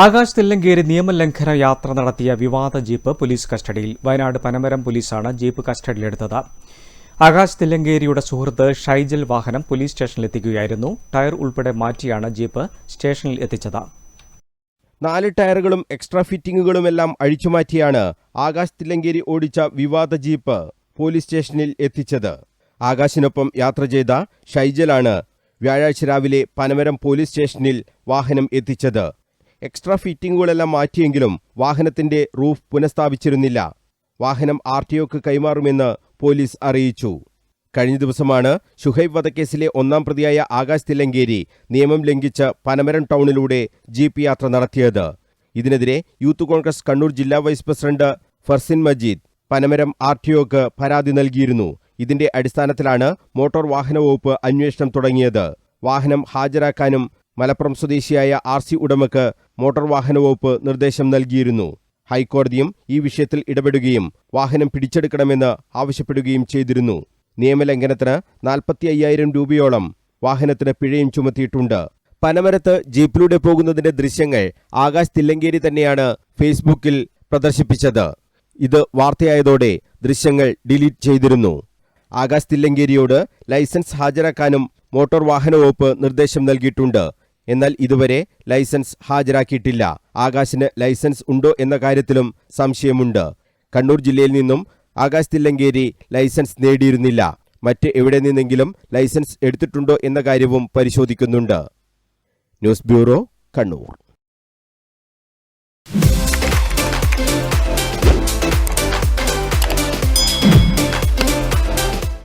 ആകാശ് തില്ലങ്കേരി നിയമലംഘന യാത്ര നടത്തിയ വിവാദ ജീപ്പ് പോലീസ് കസ്റ്റഡിയിൽ. വയനാട് പനമരം പോലീസാണ് ജീപ്പ് കസ്റ്റഡിയിലെടുത്തത്. ആകാശ് തില്ലങ്കേരിയുടെ സുഹൃത്ത് ഷൈജൽ വാഹനം പോലീസ് സ്റ്റേഷനിലെത്തിക്കുകയായിരുന്നു. ടയർ ഉൾപ്പെടെ മാറ്റിയാണ് ജീപ്പ് സ്റ്റേഷനിൽ എത്തിച്ചത്. നാല് ടയറുകളും എക്സ്ട്രാ ഫിറ്റിംഗുകളുമെല്ലാം അഴിച്ചുമാറ്റിയാണ് ആകാശ് തില്ലങ്കേരി ഓടിച്ച വിവാദ ജീപ്പ് പോലീസ് സ്റ്റേഷനിൽ എത്തിച്ചത്. ആകാശിനൊപ്പം യാത്ര ചെയ്ത ഷൈജലാണ് വ്യാഴാഴ്ച രാവിലെ പനമരം പോലീസ് സ്റ്റേഷനിൽ വാഹനം എത്തിച്ചത്. എക്സ്ട്രാ ഫിറ്റിംഗുകളെല്ലാം മാറ്റിയെങ്കിലും വാഹനത്തിന്റെ റൂഫ് പുനഃസ്ഥാപിച്ചിരുന്നില്ല. വാഹനം ആർ ടി ഒക്ക് കൈമാറുമെന്ന് പോലീസ് അറിയിച്ചു. കഴിഞ്ഞ ദിവസമാണ് ഷുഹൈബ് വധക്കേസിലെ ഒന്നാം പ്രതിയായ ആകാശ് തില്ലങ്കേരി നിയമം ലംഘിച്ച് പനമരം ടൗണിലൂടെ ജീപ്പ് യാത്ര നടത്തിയത്. ഇതിനെതിരെ യൂത്ത് കോൺഗ്രസ് കണ്ണൂർ ജില്ലാ vice president Farsin Majeed Panamaram R T ഒക്ക് പരാതി നൽകിയിരുന്നു. ഇതിന്റെ അടിസ്ഥാനത്തിലാണ് മോട്ടോർ വാഹന വകുപ്പ് അന്വേഷണം തുടങ്ങിയത്. വാഹനം ഹാജരാക്കാനും മലപ്പുറം സ്വദേശിയായ ആർ സി ഉടമക്ക് മോട്ടോർ വാഹന വകുപ്പ് നിർദ്ദേശം നൽകിയിരുന്നു. ഹൈക്കോടതിയും ഈ വിഷയത്തിൽ ഇടപെടുകയും വാഹനം പിടിച്ചെടുക്കണമെന്ന് ആവശ്യപ്പെടുകയും ചെയ്തിരുന്നു. നിയമലംഘനത്തിന് നാൽപ്പത്തി അയ്യായിരം രൂപയോളം വാഹനത്തിന് പിഴയും ചുമത്തിയിട്ടുണ്ട്. പനമരത്ത് ജീപ്പിലൂടെ പോകുന്നതിന്റെ ദൃശ്യങ്ങൾ ആകാശ് തില്ലങ്കേരി തന്നെയാണ് ഫേസ്ബുക്കിൽ പ്രദർശിപ്പിച്ചത്. ഇത് വാർത്തയായതോടെ ദൃശ്യങ്ങൾ ഡിലീറ്റ് ചെയ്തിരുന്നു. ആകാശ് തില്ലങ്കേരിയോട് ലൈസൻസ് ഹാജരാക്കാനും മോട്ടോർ വാഹന വകുപ്പ് നിർദ്ദേശം നൽകിയിട്ടുണ്ട്. എന്നാൽ ഇതുവരെ ലൈസൻസ് ഹാജരാക്കിയിട്ടില്ല. ആകാശിന് ലൈസൻസ് ഉണ്ടോ എന്ന കാര്യത്തിലും സംശയമുണ്ട്. കണ്ണൂർ ജില്ലയിൽ നിന്നും ആകാശ് തില്ലങ്കേരി ലൈസൻസ് നേടിയിരുന്നില്ല. മറ്റ് എവിടെ നിന്നെങ്കിലും ലൈസൻസ് എടുത്തിട്ടുണ്ടോ എന്ന കാര്യവും പരിശോധിക്കുന്നുണ്ട്. News bureau Kannur.